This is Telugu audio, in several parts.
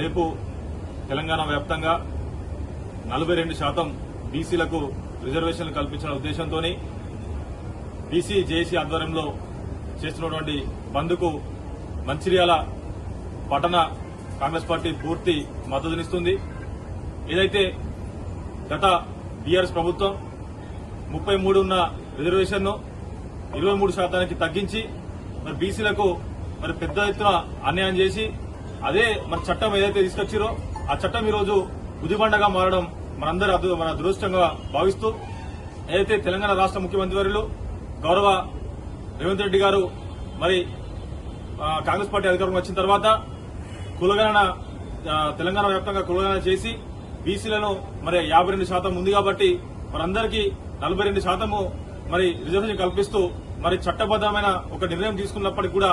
రేపు తెలంగాణ వ్యాప్తంగా నలభై రెండు శాతం బీసీలకు రిజర్వేషన్లు కల్పించిన ఉద్దేశంతో బీసీ జేఏసీ ఆధ్వర్యంలో చేస్తున్నటువంటి బంద్కు మంచిర్యాల పట్టణ కాంగ్రెస్ పార్టీ పూర్తి మద్దతునిస్తుంది. ఏదైతే గత బీఆర్ఎస్ ప్రభుత్వం ముప్పై మూడు ఉన్న రిజర్వేషన్ను ఇరవై మూడు శాతానికి తగ్గించి మరి బీసీలకు మరి పెద్ద ఎత్తున అన్యాయం చేసి అదే మరి చట్టం ఏదైతే తీసుకొచ్చిరో ఆ చట్టం ఈరోజు ఉదిబండగా మారడం మనందరూ మన దురదృష్టంగా భావిస్తూ ఏదైతే తెలంగాణ రాష్ట్ర ముఖ్యమంత్రి వర్యులు గౌరవ రేవంత్ రెడ్డి గారు మరి కాంగ్రెస్ పార్టీ అధికారంలో వచ్చిన తర్వాత కులగణన తెలంగాణ వ్యాప్తంగా కులగణన చేసి బీసీలను మరి యాభై రెండు శాతం ఉంది కాబట్టి మనందరికీ నలభై రెండు శాతము మరి రిజర్వేషన్ కల్పిస్తూ మరి చట్టబద్దమైన ఒక నిర్ణయం తీసుకున్నప్పటికీ కూడా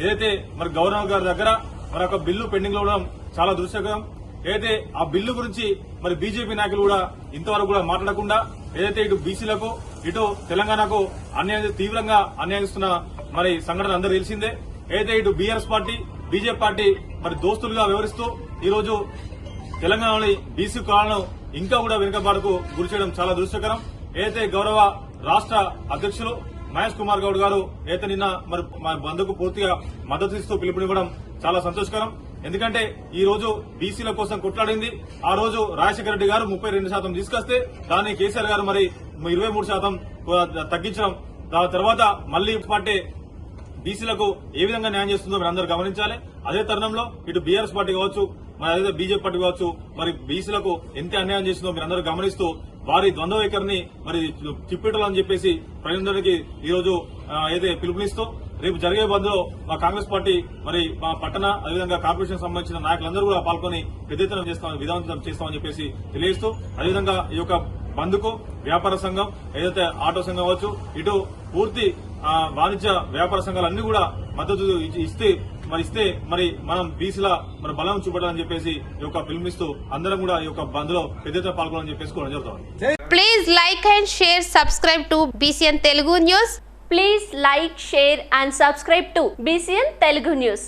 ఏదైతే మరి గవర్నర్ గారి దగ్గర మరొక బిల్లు పెండింగ్లో ఉండడం చాలా దృశ్యకరం ఏదైతే ఆ బిల్లు గురించి మరి బీజేపీ నాయకులు కూడా ఇంతవరకు కూడా మాట్లాడకుండా ఏదైతే ఇటు బీసీలకు ఇటు తెలంగాణకు అన్యాయం తీవ్రంగా అన్యాయిస్తున్న మరి సంఘటన అందరూ తెలిసిందే. ఏదైతే ఇటు బీఆర్ఎస్ పార్టీ బీజేపీ పార్టీ మరి దోస్తులుగా వివరిస్తూ ఈరోజు తెలంగాణలోని బీసీ కులాలను ఇంకా కూడా వెనుకబాటుకు గురి చేయడం చాలా దృశ్యకరం ఏదైతే గౌరవ రాష్ట్ర అధ్యక్షులు మహేష్ కుమార్ గౌడ్ గారు అయితే నిన్న మరి మా బంధుకు పూర్తిగా మద్దతు ఇస్తూ పిలుపునివ్వడం చాలా సంతోషకరం. ఎందుకంటే ఈ రోజు బీసీల కోసం కొట్లాడింది. ఆ రోజు రాజశేఖర రెడ్డి గారు ముప్పై రెండు శాతం తీసుకొస్తే దాన్ని కేసీఆర్ గారు మరి ఇరవై మూడు శాతం తగ్గించడం. దాని తర్వాత మళ్ళీ పార్టీ బీసీలకు ఏ విధంగా న్యాయం చేస్తుందో మీరు అందరూ గమనించాలి. అదే తరుణంలో ఇటు బీఆర్ఎస్ పార్టీ కావచ్చు మరి అదే బీజేపీ పార్టీ కావచ్చు మరి బీసీలకు ఎంత అన్యాయం చేస్తుందో మీరు అందరూ గమనిస్తూ వారి ద్వంద్వ వైఖరిని మరి తిప్పెట్టాలని చెప్పేసి ప్రజలందరికీ ఈ రోజు ఏదైతే పిలుపునిస్తూ రేపు జరిగే బంద్లో మా కాంగ్రెస్ పార్టీ మరి మా పట్టణ అదేవిధంగా కార్పొరేషన్ సంబంధించిన నాయకులందరూ కూడా పాల్గొని పెద్ద ఎత్తున చేస్తామని విధానం చేస్తామని చెప్పేసి తెలియజేస్తూ అదేవిధంగా ఈ యొక్క బంద్కు వ్యాపార సంఘం ఏదైతే ఆటో సంఘం అవ్వచ్చు ఇటు పూర్తి వాణిజ్య వ్యాపార సంఘాలన్నీ కూడా మద్దతు ఇస్తే మరి ఇస్తే మరి మనం బీసీల మరి బలం చూపడాలని చెప్పేసి ఈ యొక్క ఫిల్మ్ ఇస్తూ అందరం కూడా ఈ యొక్క బంద్లో పెద్ద చెప్పేసి చెప్పేసుకోవడం జరుగుతుంది. Please like and share subscribe to BCN Telugu news please like share and subscribe to BCN Telugu news